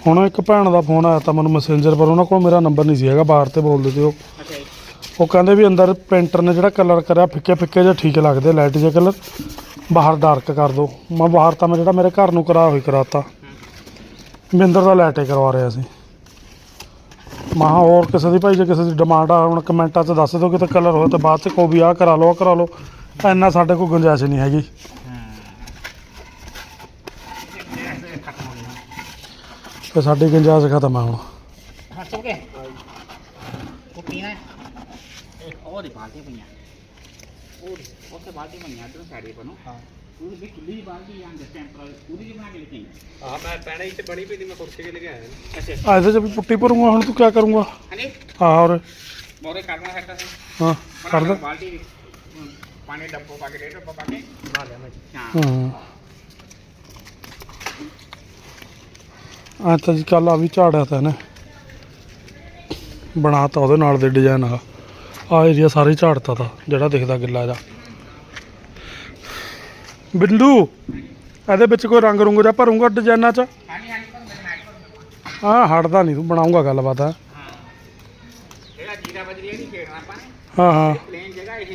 ਹੁਣ ਇੱਕ ਭੈਣ ਦਾ ਫੋਨ ਆਇਆ ਤਾਂ ਮੈਨੂੰ ਮੈਸੇਂਜਰ ਪਰ ਉਹਨਾਂ ਕੋਲ ਮੇਰਾ ਨੰਬਰ ਨਹੀਂ ਸੀ ਹੈਗਾ ਬਾਹਰ ਤੇ ਬੋਲਦੇ ਤੇ ਉਹ। ਅੱਛਾ ਜੀ। ਉਹ ਕਹਿੰਦੇ ਵੀ ਅੰਦਰ ਪੇਂਟਰ ਨੇ ਜਿਹੜਾ ਕਲਰ ਕਰਿਆ ਫਿੱਕੇ ਫਿੱਕੇ ਜਿਹਾ ਠੀਕ ਲੱਗਦੇ ਲਾਈਟ ਜਿਹੇ ਕਲਰ ਬਾਹਰ ਡਾਰਕ ਕਰ ਦੋ। ਮੈਂ ਬਾਹਰ ਤਾਂ ਮੈਂ ਜਿਹੜਾ ਮੇਰੇ ਘਰ ਨੂੰ ਕਰਾ ਹੋਈ ਕਰਾਤਾ। ਮਿੰਦਰ ਦਾ ਲਾਈਟ ਹੀ ਕਰਵਾ ਰਿਹਾ ਸੀ। ਮਾ ਹੋਰ ਕਿਸੇ ਦੀ ਭਾਈ ਜੇ ਕਿਸੇ ਦੀ ਡਿਮਾਂਡ ਆ ਹੁਣ ਕਮੈਂਟਾਂ 'ਚ ਦੱਸ ਦਿਓ ਕਿਤੇ ਕਲਰ ਹੋਵੇ ਤਾਂ ਬਾਅਦ 'ਚ ਕੋਈ ਵੀ ਆਹ ਕਰਾ ਲਓ ਆਹ ਕਰਾ ਲਓ। ਇੰਨਾ ਸਾਡੇ ਕੋਲ ਗੁੰਜਾਇਸ਼ ਨਹੀਂ ਹੈਗੀ ਖਤਮ ਹੋ ਗਿਆ ਤੇ ਸਾਡੀ ਗੁੰਜਾਇਸ਼ ਖਤਮ ਆ ਹੁਣ। ਹਾਂ ਚੁੱਕ ਕੇ ਉਹ ਪੀਣਾ ਹੈ? ਇਹ ਉਹ ਦੀ ਬਾਲਟੀ ਪਈਆਂ। ਉਹ ਦੀ ਉੱਥੇ ਬਾਲਟੀ ਪਈਆਂ ਇਧਰ ਸਾਈਡ ਤੇ ਬਣੋ ਹਾਂ। ਉਹ ਵੀ ਖੁੱਲੀ ਦੀ ਬਾਲਟੀ ਆਂ ਟੈਂਪਰਲ ਉਹਦੀ ਜੀ ਬਣਾ ਕੇ ਹਾਂ ਮੈਂ ਪੈਣਾ ਇੱਥੇ ਬਣੀ ਪਈ ਦੀ ਮੈਂ ਕੁਰਸੀ ਕੇ ਲੈ ਕੇ ਆਇਆ ਅੱਛਾ। ਆ ਇਹਦੇ 'ਚ ਵੀ ਪੁੱਟੀ ਭਰੂੰਗਾ ਹੁਣ ਤੂੰ ਕੀ ਕਰੂੰਗਾ? ਹਾਂਜੀ? ਹਾਂ ਹੋਰ। ਮੋਰੇ ਕਰਨਾ ਹੈ ਤਾਂ ਹਾਂ ਕਰ ਦੇ। ਬਾਲਟੀ। ਹਮ, ਪਾਣੀ ਡੱਬੋ ਪਾ ਕੇ ਡੇਢ ਡੱਬਾ ਪਾ ਕੇ। ਬਣਾ ਲਿਆ ਮੈਂ। ਹਾਂ। ਹਾਂ। ਆ ਤਾਂ ਜੀ ਕੱਲ ਆ ਵੀ ਝਾੜਿਆ ਤਾਂ ਇਹਨੇ। ਬਣਾਤਾ ਉਹਦੇ ਨਾਲ ਦੇ ਡਿਜ਼ਾਈਨ ਆ। ਆ ਏਰੀਆ ਸਾਰੇ ਝਾੜਤਾ ਤਾ, ਜਿਹੜਾ ਦਿਖਦਾ ਗਿੱਲਾ ਜਾ ਬਿੰਦੂ, ਇਹਦੇ ਵਿੱਚ ਕੋਈ ਰੰਗ ਰੁੰਗ ਜਾਂ ਭਰੂੰਗਾ ਡਿਜ਼ਾਈਨਾਂ 'ਚ? ਹਾਂਜੀ ਹਾਂ ਹਟਦਾ ਨਹੀਂ ਤੂੰ, ਬਣਾਉਂਗਾ ਗੱਲਬਾਤ ਆ। ਹਾਂ ਜਿਹੜਾ ਜੀਰਾ ਬਜਰੀ ਇਹ ਨਹੀਂ ਖੇਡਣਾ ਆਪਾਂ ਹਾਂ। ਹਾਂ ਪਲੇਨ ਜਗ੍ਹਾ ਇਹ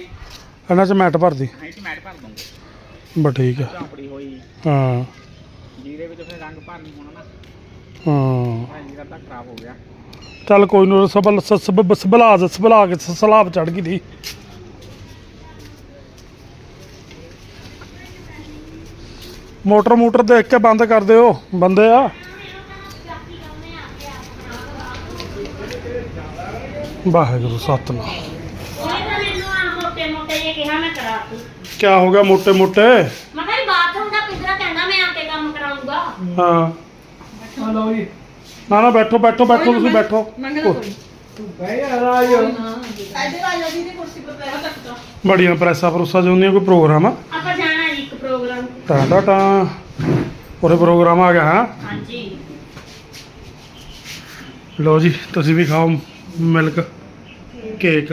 ਇਹਨਾਂ 'ਚ ਮੈਟ ਭਰਦੀ। ਅਸੀਂ ਤੇ ਮੈਟ ਭਰ ਦੂੰਗੇ ਬਸ ਠੀਕ ਆ। ਝੌਂਪੜੀ ਹੋਈ ਹਾਂ। ਜੀਰੇ ਵਿੱਚ ਫਿਰ ਰੰਗ ਭਰ ਹੋਣਾ ਨਾ। ਚੱਲ ਕੋਈ ਨਾ ਸਬਲ ਸਬ ਸਬਲਾ ਸਬਲਾ ਕੇ ਸਲਾਬ ਚੜ ਗਈ ਦੀ। ਮੋਟਰ ਮੋਟਰ ਦੇਖ ਕੇ ਬੰਦ ਕਰ ਦਿਓ ਬੰਦੇ ਆ। ਵਾਹਿਗੁਰੂ ਸਤਨਾਮ। ਕੀ ਹੋ ਗਿਆ ਮੋਟੇ ਮੋਟੇ? ਮੈਂ ਕਿਹਾ ਬਾਥਰੂਮ ਦਾ ਪਿੰਜਰਾ ਕਹਿੰਦਾ ਮੈਂ ਆ ਕੇ ਕੰਮ ਕਰਾਉਂਗਾ। ਹਾਂ। ਨਾ ਨਾ ਬੈਠੋ ਬੈਠੋ ਬੈਠੋ ਤੁਸੀਂ ਬੈਠੋ। ਬੜੀਆਂ ਪ੍ਰੈਸਾਂ ਪਰੂਸਾਂ ਜੋ ਹੁੰਦੀਆਂ ਕੋਈ ਪ੍ਰੋਗਰਾਮ ਆ? ਆਪਾਂ ਜਾਣਾ ਜੀ ਇੱਕ ਪ੍ਰੋਗਰਾਮ। ਟਾਂ ਟਾਂ ਟਾਂ ਉਹਦੇ ਪ੍ਰੋਗਰਾਮ ਆ ਗਿਆ ਹਾਂ? ਹਾਂਜੀ। ਲਓ ਜੀ ਤੁਸੀਂ ਵੀ ਖਾਓ ਮਿਲਕ ਕੇਕ।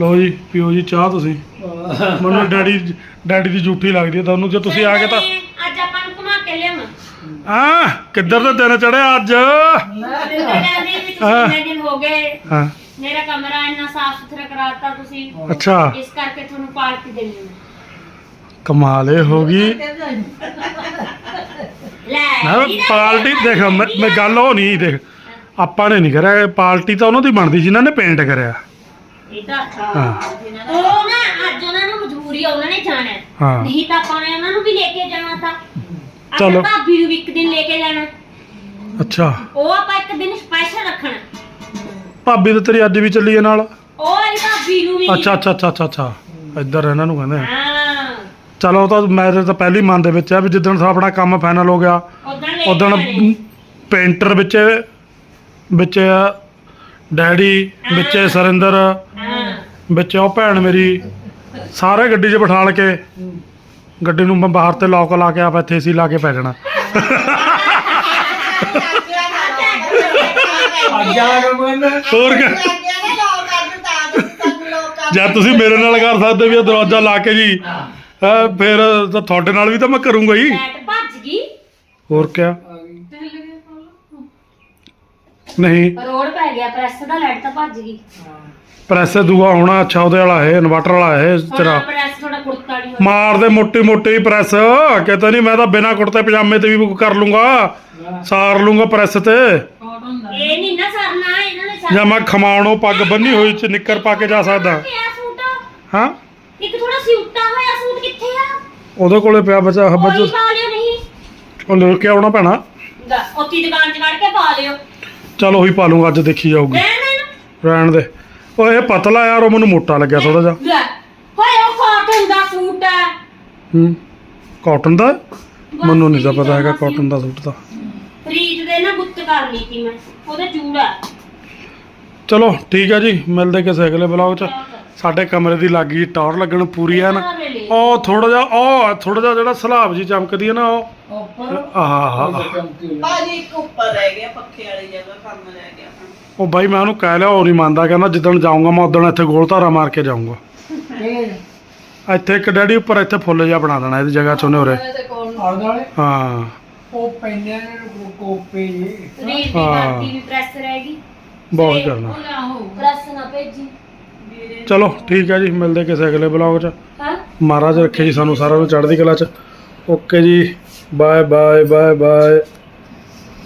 ਲਓ ਜੀ ਪੀਓ ਜੀ ਚਾਹ ਤੁਸੀਂ। ਮੈਨੂੰ ਡੈਡੀ ਡੈਡੀ ਦੀ ਝੂਠੀ ਲੱਗਦੀ ਹੈ ਤੁਹਾਨੂੰ ਜੇ ਤੁਸੀਂ ਆ ਗਏ ਤਾਂ ਅੱਜ ਆਪਾਂ ਨੂੰ ਘੁਮਾ ਕੇ ਲਿਆਵਾਂ ਆ ਕਿੱਧਰ ਦੇ ਦਿਨ ਚੜਿਆ ਅੱਜ? ਕਹਿੰਦੇ ਵੀ ਤੁਸੀਂ ਹਾਂ। ਦਿਨ ਹੋ ਗਏ। ਹਾਂ। ਮੇਰਾ ਕਮਰਾ ਇੰਨਾ ਸਾਫ਼ ਸੁਥਰਾ ਕਰਾਤਾ ਤੁਸੀਂ। ਅੱਛਾ। ਇਸ ਕਰਕੇ ਤੁਹਾਨੂੰ ਪਾਰਟੀ ਦੇਣੀ ਹੈ ਕਮਾਲ ਇਹ ਹੋ ਗਈ। ਲੈ ਨਾ ਪਾਰਟੀ ਦੇਖ ਮੈਂ ਮੈਂ ਗੱਲ ਉਹ ਨਹੀਂ ਦੇਖ। ਆਪਾਂ ਨੇ ਨਹੀਂ ਕਰਿਆ ਪਾਰਟੀ ਤਾਂ ਉਹਨਾਂ ਦੀ ਬਣਦੀ ਜਿਨ੍ਹਾਂ ਨੇ ਪੇਂਟ ਕਰਿਆ। ਇਹ ਤਾਂ ਹਾਂ। ਉਹ ਨਾ ਅੱਜ ਉਹਨਾਂ ਨੂੰ ਮਜਬੂਰੀ ਆ ਉਹਨਾਂ ਨੇ ਜਾਣਾ। ਹੈ। ਹਾਂ। ਨਹੀਂ ਤਾਂ ਆਪਾਂ ਨੇ ਉਹਨਾਂ ਨੂੰ ਵੀ ਲੈ ਕੇ ਜਾਣਾ ਤਾਂ। ਚਲੋ। ਭਾਬੀ ਨੂੰ ਵੀ ਇੱਕ ਦਿਨ ਲੈ ਕੇ ਜਾਣਾ। ਅੱਛਾ। ਉਹ ਆਪਾਂ ਇੱਕ ਦਿਨ ਸਪੈਸ਼ਲ ਰੱਖਣਾ। ਭਾਬੀ ਤੇ ਤੇਰੀ ਅੱਜ ਵੀ ਚੱਲੀ ਹੈ ਨਾਲ। ਉਹ ਵਾਲੀ ਭਾਬੀ ਨੂੰ ਵੀ। ਅੱਛਾ ਅੱਛਾ ਅੱਛਾ ਅੱਛਾ ਅੱਛਾ। ਇੱਧਰ ਇਹਨਾਂ ਨੂੰ ਕਹਿੰਦੇ ਆ। ਹਾਂ। ਚਲੋ ਉਹ ਤਾਂ ਮੇਰੇ ਤਾਂ ਪਹਿਲੀ ਮਨ ਦੇ ਵਿੱਚ ਆ ਵੀ ਜਿੱਦਣ ਆਪਣਾ ਕੰਮ ਫਾਈਨਲ ਹੋ ਗਿਆ ਉਦੋਂ ਲੈ ਉਦੋਂ ਕੇ ਪੇਂਟਰ ਵਿੱਚ ਵਿੱਚ ਡੈਡੀ ਵਿੱਚ ਸਰਿੰਦਰ ਹਾਂ। ਵਿੱਚ ਉਹ ਭੈਣ ਮੇਰੀ ਸਾਰੇ ਗੱਡੀ 'ਚ ਬਿਠਾਲ ਕੇ ਗੱਡੀ ਨੂੰ ਮੈਂ ਬਾਹਰ ਤੇ ਲੌਕ ਲਾ ਕੇ ਆਪ ਇੱਥੇ ਸੀ ਲਾ ਕੇ ਪੈ ਜਾਣਾ। ਹੋਰ ਕੀ? ਜਦ ਤੁਸੀਂ ਮੇਰੇ ਨਾਲ ਕਰ ਸਕਦੇ ਵੀ ਇਹ ਦਰਵਾਜ਼ਾ ਲਾ ਕੇ ਜੀ। ਹੈਂ, ਫਿਰ ਤਾਂ ਤੁਹਾਡੇ ਨਾਲ ਵੀ ਤਾਂ ਮੈਂ ਕਰੂੰਗਾ ਹੀ ਲੈਟ ਭੱਜ ਗਈ। ਹੋਰ ਕਿਆ? ਨਹੀਂ। ਰੋਡ ਪੈ ਗਿਆ ਪ੍ਰੈਸ ਦਾ ਲੈਟ ਤਾਂ ਭੱਜ ਗਈ। ਪ੍ਰੈਸ ਦੂਆ ਹੋਣਾ ਅੱਛਾ ਉਹਦੇ ਵਾਲਾ ਹੈ ਇਨਵਰਟਰ ਵਾਲਾ ਹੈ ਹੁਣ ਤੇਰਾ। ਪ੍ਰੈਸ ਥੋੜਾ ਮਾਰ ਦੇ ਮੋਟੀ ਮੋਟੀ ਪ੍ਰੈਸ। ਕਹਿੰਦਾ ਨਹੀਂ ਮੈਂ ਤਾਂ ਬਿਨਾ ਕੁੜਤੇ ਪਜਾਮੇ ਤੇ ਵੀ ਕਰ ਲੂੰਗਾ। ਸਾਰ ਲੂੰਗਾ ਪ੍ਰੈਸ ਤੇ। ਇਹ ਨਹੀਂ ਨਾ ਸਰਨਾ ਇਹਨਾਂ ਨੇ ਜਾਂ ਮੈਂ ਖਮਾਣੋ ਪੱਗ ਬੰਨੀ ਹੋਈ ਚ ਨਿੱਕਰ ਪਾ ਕੇ ਜਾ ਸਕਦਾ। ਹਾਂ? ਇੱਕ ਥੋੜਾ ਸਿਉਟਾ ਹੋਇਆ ਸੂਟ ਕਿੱਥੇ ਆ? ਉਹਦੇ ਕੋਲੇ ਪਿਆ ਬਚਾ ਪਾ ਲਿਓ ਨਹੀਂ ਉਹ ਲੈ ਕੇ ਆਉਣਾ ਪੈਣਾ। ਉੱਤੀ ਦੁਕਾਨ 'ਚ ਕੱਢ ਕੇ ਪਾ ਲਿਓ। ਚਲ ਉਹੀ ਪਾ ਲੂੰਗਾ ਅੱਜ ਦੇਖੀ ਜਾਊਗੀ। ਰਹਿਣ ਦੇ। ਓਏ ਪਤਲਾ ਯਾਰ ਉਹ ਮੈਨੂੰ ਮੋਟਾ ਲੱਗਿਆ ਥੋੜਾ ਜਿਹਾ। ਉਹ ਕਾਟਨ ਦਾ ਸੂਟ ਹੈ। ਹੂੰ। ਕਾਟਨ ਦਾ? ਮੈਨੂੰ ਨਹੀਂ ਤਾਂ ਪਤਾ ਹੈਗਾ ਕਾਟਨ ਦਾ ਸੂਟ ਤਾਂ। ਫਰੀਦ ਦੇ ਨਾ ਗੁੱਤ ਕਰ ਲਈ ਸੀ ਮੈਂ ਉਹਦੇ ਚੂੜਾ ਚਲੋ ਠੀਕ ਹੈ ਜੀ ਮਿਲਦੇ ਕਿਸੇ ਅਗਲੇ ਬਲੌਗ 'ਚ। ਸਾਡੇ ਕਮਰੇ ਦੀ ਲੱਗੀ ਟੌਰ ਲੱਗਣ ਪੂਰੀ ਐ ਨਾ। ਉਹ ਥੋੜਾ ਜਿਹਾ ਉਹ ਥੋੜਾ ਜਿਹਾ ਜਿਹੜਾ ਸਲਾਬ ਜੀ ਚਮਕਦੀ ਹੈ ਨਾ ਉਹ। ਆਹ ਭਾਜੀ ਇੱਕ ਉੱਪਰ ਰਹਿ ਗਿਆ ਪੱਖੇ ਵਾਲੀ ਜਗ੍ਹਾ ਕੰਮ ਰਹਿ ਗਿਆ। ਉਹ ਬਾਈ ਮੈਂ ਉਹਨੂੰ ਕਹਿ ਲਿਆ ਉਹ ਨਹੀਂ ਮੰਨਦਾ ਕਹਿੰਦਾ ਜਿੱਦਣ ਜਾਊਂਗਾ ਮੈਂ ਉਦੋਂ ਇੱਥੇ ਗੋਲ ਧਾਰਾ ਮਾਰ ਕੇ ਜਾਊਂਗਾ। ਇੱਥੇ ਇੱਕ ਡੈਡੀ ਉੱਪਰ ਇੱਥੇ ਫੁੱਲ ਜਿਹਾ ਬਣਾ ਦੇਣਾ ਇਹਦੀ ਜਗ੍ਹਾ ਚ ਉਹਨੇ ਉਰੇ। ਹਾਂ। ਉਹ ਪੈਨਿਆਂ ਨੇ ਕੋਪੇ ਜੀ। ਫਰੀਦ ਦੀ ਹਾਂ। ਬਾਤੀ ਵੀ ਪ੍ਰੈਸ ਰਹੇਗੀ ਬਹੁਤ ਕਰਨਾ ਪ੍ਰੈਸ ਨਾ ਭੇਜੀ। ਚਲੋ ਠੀਕ ਹੈ ਜੀ ਮਿਲਦੇ ਕਿਸੇ ਅਗਲੇ ਬਲੌਗ 'ਚ। ਹਾਂ। ਮਹਾਰਾਜ ਰੱਖੇ ਜੀ ਸਾਨੂੰ ਸਾਰਿਆਂ ਨੂੰ ਚੜ੍ਹਦੀ ਕਲਾ 'ਚ। ਓਕੇ ਜੀ ਬਾਏ ਬਾਏ ਬਾਏ ਬਾਏ